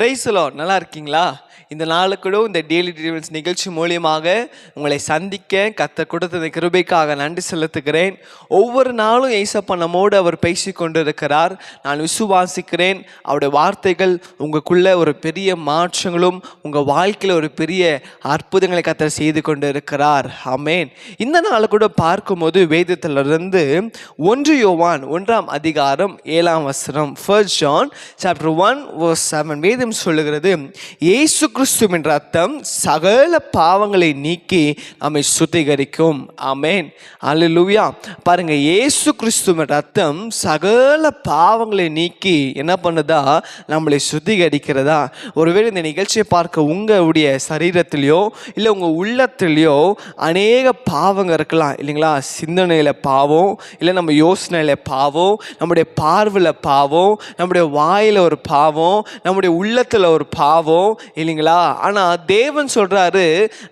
பிரைஸ்லோ நல்லா இருக்கீங்களா? இந்த நாளுக்கூட இந்த டெய்லி டிலிவன்ஸ் நிகழ்ச்சி மூலியமாக உங்களை சந்திக்க கத்த கொடுத்த இந்த கிருபைக்காக நன்றி செலுத்துகிறேன். ஒவ்வொரு நாளும் ஏசப்பா நம்மோடு அவர் பேசி கொண்டிருக்கிறார். நான் விசுவாசிக்கிறேன். அவருடைய வார்த்தைகள் உங்களுக்குள்ள ஒரு பெரிய மாற்றங்களும் உங்கள் வாழ்க்கையில் ஒரு பெரிய அற்புதங்களை கத்தர் செய்து கொண்டு இருக்கிறார் ஆமேன் இந்த நாள் கூட பார்க்கும்போது வேதத்திலிருந்து ஒன்று யோவான் ஒன்றாம் அதிகாரம் ஏழாம் வசனம் first John chapter one verse seven வேதம் சொல்லுகிறது இயேசு கிறிஸ்துவின் ரத்தம் சகல பாவங்களை நீக்கி நம்மை சுத்திகரிக்கும். ஆமேன். அல்லேலூயா பாருங்க இயேசு கிறிஸ்துவின் ரத்தம் சகல பாவங்களை நீக்கி என்ன பண்ணுதா? நம்மளை சுத்திகரிக்கிறதா? ஒருவேளை இந்த நிகழ்ச்சியை பார்க்க உங்களுடைய சரீரத்திலையோ இல்லை உங்கள் உள்ளத்திலையோ அநேக பாவங்கள் இருக்கலாம். இல்லைங்களா? சிந்தனையில் பாவம் இல்லை நம்ம யோசனையில் பாவம் நம்முடைய பார்வையில் பாவம் நம்முடைய வாயில் ஒரு பாவம் நம்முடைய உள்ளத்தில் ஒரு பாவம் இல்லைங்களா? ஆனால் தேவன் சொல்கிறாரு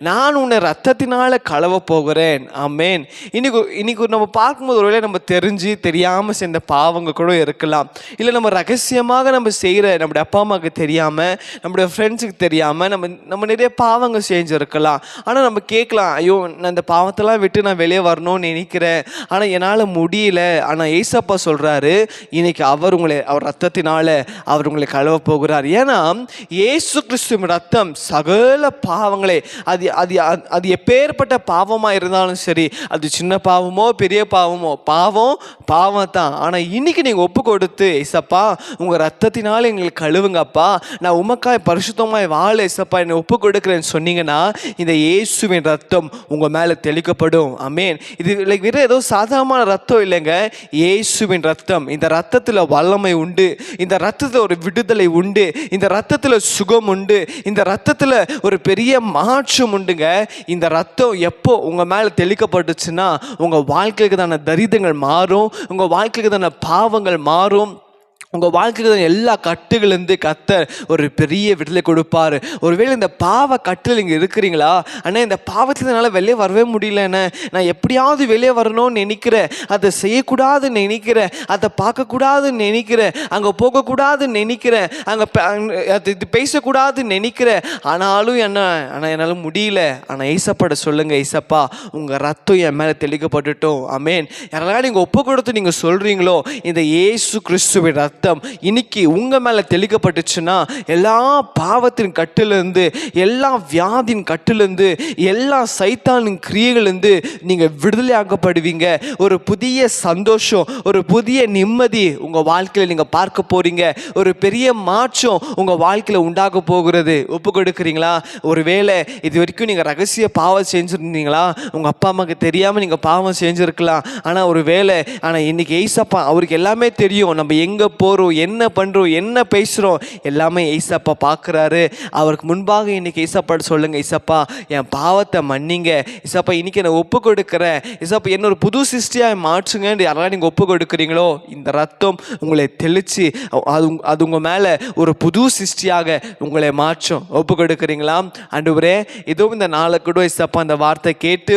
நான் உன்னை ரத்தத்தினால் கலவ போகிறேன். ஆமேன். இன்னைக்கு இன்னைக்கு நம்ம பார்க்கும்போது ஒருவேளை நம்ம தெரிஞ்சு தெரியாமல் சேர்ந்த பாவங்க கூட இருக்கலாம். இல்லை நம்ம ரகசியமாக நம்ம செய்கிற நம்முடைய அப்பா அம்மாவுக்கு தெரியாமல் நம்முடைய ஃப்ரெண்ட்ஸுக்கு தெரியாமல் நம்ம நம்ம நிறைய பாவங்கள் செஞ்சுருக்கலாம். ஆனால் நம்ம கேட்கலாம் ஐயோ நான் இந்த பாவத்தெல்லாம் விட்டு நான் வெளியே வரணும்னு நினைக்கிறேன். ஆனால் என்னால் முடியல. ஆனால் ஏசப்பா சொல்கிறாரு இன்னைக்கு அவர் உங்களை அவர் ரத்தத்தினால் அவர் உங்களை கழுவ போகிறார். ஏன்னா ஏசு கிறிஸ்து ரத்தம் சகல பாவங்களே அது அது அது எப்பேற்பட்ட பாவமாக இருந்தாலும் சரி அது சின்ன பாவமோ பெரிய பாவமோ பாவம் பாவம் தான் ஆனால் இன்றைக்கி நீங்கள் ஒப்பு கொடுத்து ஏசப்பா உங்கள் ரத்தத்தினால் எங்களுக்கு கழுவுங்கப்பா. நான் உமக்காய் பரிசுத்தமாய் வாழ ஏசப்பா என்னை ஒப்பு கொடுக்குறேன்னு சொன்னீங்கன்னா இந்த இயேசுவின் ரத்தம் உங்கள் மேலே தெளிக்கப்படும். அமேன் இது லைக் வேறு ஏதோ சாதாரணமான ரத்தம் இல்லைங்க. இயேசுவின் ரத்தம். இந்த ரத்தத்தில் வல்லமை உண்டு. இந்த ரத்தத்தில் ஒரு விடுதலை உண்டு. இந்த ரத்தத்தில் சுகம் உண்டு. இந்த ரத்தத்தில் ஒரு பெரிய மாற்றம் உண்டுங்க. இந்த ரத்தம் எப்போ உங்கள் மேலே தெளிக்கப்பட்டுச்சுன்னா உங்கள் வாழ்க்கைக்குதான தரிதங்கள் மாறும் உங்கள் வாழ்க்கைக்குதான பாவங்கள் மாறும். உங்கள் வாழ்க்கைக்கு எல்லா கட்டுகளிலிருந்து கத்தர் ஒரு பெரிய விடுதலை கொடுப்பார். ஒருவேளை இந்த பாவ கட்டில் இங்கே இருக்கிறீங்களா? அண்ணா இந்த பாவத்தினால வெளியே வரவே முடியலண்ணே நான் எப்படியாவது வெளியே வரணும்னு நினைக்கிறேன். அதை செய்யக்கூடாதுன்னு நினைக்கிறேன். அதை பார்க்கக்கூடாதுன்னு நினைக்கிறேன். அங்கே போகக்கூடாதுன்னு நினைக்கிறேன். அங்கே அது இது பேசக்கூடாதுன்னு நினைக்கிறேன். ஆனாலும் என்ன ஆனால் என்னால் முடியல. ஆனால் ஐசப்பட சொல்லுங்கள் ஐசப்பா உங்கள் ரத்தம் என் மேலே தெளிக்கப்பட்டுட்டோம். அமேன் யாரெல்லாம் நீங்கள் ஒப்பு கொடுத்து நீங்கள் சொல்கிறீங்களோ இந்த இயேசு கிறிஸ்துவின் ரத்தம் ரத்தம் இன்னைக்கு உங்கள் மேலே தெளிக்கப்பட்டுச்சுன்னா எல்லா பாவத்தின் கட்டிலேருந்து எல்லா வியாதியின் கட்டிலேருந்து எல்லா சைத்தானின் கிரியைகள்லேருந்து நீங்கள் விடுதலையாக்கப்படுவீங்க ஒரு புதிய சந்தோஷம் ஒரு புதிய நிம்மதி உங்கள் வாழ்க்கையில் நீங்கள் பார்க்க போகிறீங்க ஒரு பெரிய மாற்றம் உங்கள் வாழ்க்கையில் உண்டாக போகிறது. ஒப்பு கொடுக்குறீங்களா? ஒருவேளை இது வரைக்கும் நீங்கள் ரகசிய பாவம் செஞ்சுருந்தீங்களா? உங்கள் அப்பா அம்மாவுக்கு தெரியாமல் நீங்கள் பாவம் செஞ்சுருக்கலாம். ஆனால் ஒரு வேலை ஆனால் இன்னைக்கு ஏசப்பா அவருக்கு எல்லாமே தெரியும். நம்ம எங்கே போகிறோம் என்ன பண்ணுறோம் என்ன பேசுகிறோம் எல்லாமே ஏசப்பா பார்க்குறாரு அவருக்கு முன்பாக இன்றைக்கி ஏசப்பாடு சொல்லுங்கள் ஏசப்பா என் பாவத்தை மன்னிங்க. ஏசப்பா இன்னைக்கு நான் ஒப்பு கொடுக்குறேன். ஏசப்பா என்ன ஒரு புது சிருஷ்டியாக மாற்றுங்கன்னு யாரெல்லாம் நீங்கள் ஒப்பு கொடுக்குறீங்களோ இந்த ரத்தம் உங்களை தெளித்து அது அது உங்கள் மேலே ஒரு புது சிருஷ்டியாக உங்களை மாற்றும். ஒப்பு கொடுக்குறீங்களா? அண்டு ஒரே இதுவும் இந்த நாளை கூட ஏசப்பா அந்த வார்த்தை கேட்டு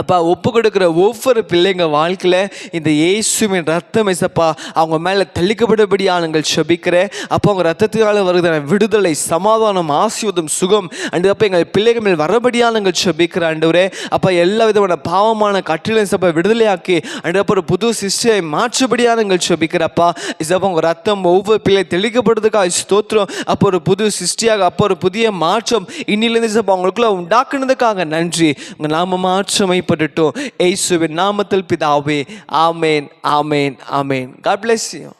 அப்பா ஒப்பு கொடுக்குற ஒவ்வொரு பிள்ளைங்க வாழ்க்கையில் இந்த இயேசுவின் ரத்தம் இசப்பா அவங்க மேலே தெளிக்கப்படபடியாக நாங்கள் செபிக்கிறேன். அப்போ அவங்க ரத்தத்தினால வருகிற விடுதலை சமாதானம் ஆசிர்வாதம் சுகம் அண்டு அப்போ எங்கள் பிள்ளைகள் மேல் வரபடியாக நாங்கள் செபிக்கிற ஆண்டவரே. அப்போ எல்லா விதமான பாவமான கட்டிலும் சப்பா விடுதலையாக்கி அண்டு அப்போ ஒரு புது சிஷ்டியை மாற்றுபடியாக நாங்கள் செபிக்கிறப்பா இசப்பா உங்கள் ரத்தம் ஒவ்வொரு பிள்ளை தெளிக்கப்படுறதுக்காக ஸ்தோத்திரம். அப்போ ஒரு புது சிருஷ்டியாக அப்போ ஒரு புதிய மாற்றம் இன்னிலிருந்து சப்பா அவங்களுக்குள்ள உண்டாக்குனதுக்காக நன்றி. உங்கள் நாம செய்யப்படட்டும் ஏசுவின் நாமத்தில் பிதாவே ஆமேன் ஆமேன் ஆமேன். God bless you